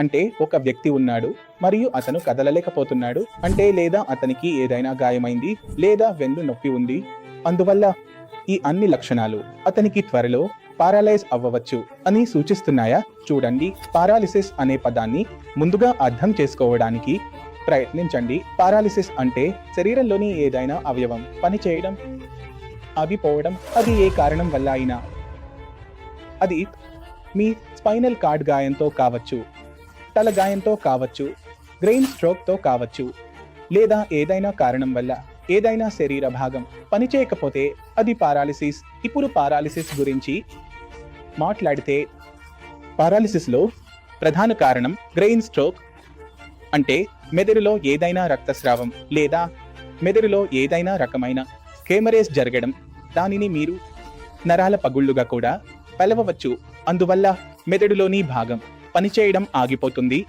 అంటే ఒక వ్యక్తి ఉన్నాడు మరియు అతను కదలలేకపోతున్నాడు అంటే లేదా అతనికి ఏదైనా గాయమైంది లేదా వెన్ను నొప్పి ఉంది. అందువల్ల ఈ అన్ని లక్షణాలు అతనికి త్వరలో పారాలైజ్ అవ్వవచ్చు అని సూచిస్తున్నాయా? చూడండి పారాలిసిస్ అనే పదాన్ని ముందుగా అర్థం చేసుకోవడానికి ప్రయత్నించండి. పారాలిసిస్ అంటే శరీరంలోని ఏదైనా అవయవం పనిచేయడం ఆగిపోవడం అది ఏ కారణం వల్ల అయినా. అది మీ స్పైనల్ కార్డ్ గాయంతో కావచ్చు తల గాయంతో కావచ్చు బ్రెయిన్ స్ట్రోక్తో కావచ్చు లేదా ఏదైనా కారణం వల్ల ఏదైనా శరీర భాగం పనిచేయకపోతే అది పారాలిసిస్. ఇప్పుడు పారాలిసిస్ గురించి మాట్లాడితే పారాలిసిస్లో ప్రధాన కారణం బ్రెయిన్ స్ట్రోక్. అంటే మెదడులో ఏదైనా రక్తస్రావం లేదా మెదడులో ఏదైనా రకమైన కేమరేజ్ జరగడం దానిని మీరు నరాల పగుళ్ళుగా కూడా పిలవవచ్చు. అందువల్ల మెదడులోని భాగం పనిచేయడం ఆగిపోతుంది.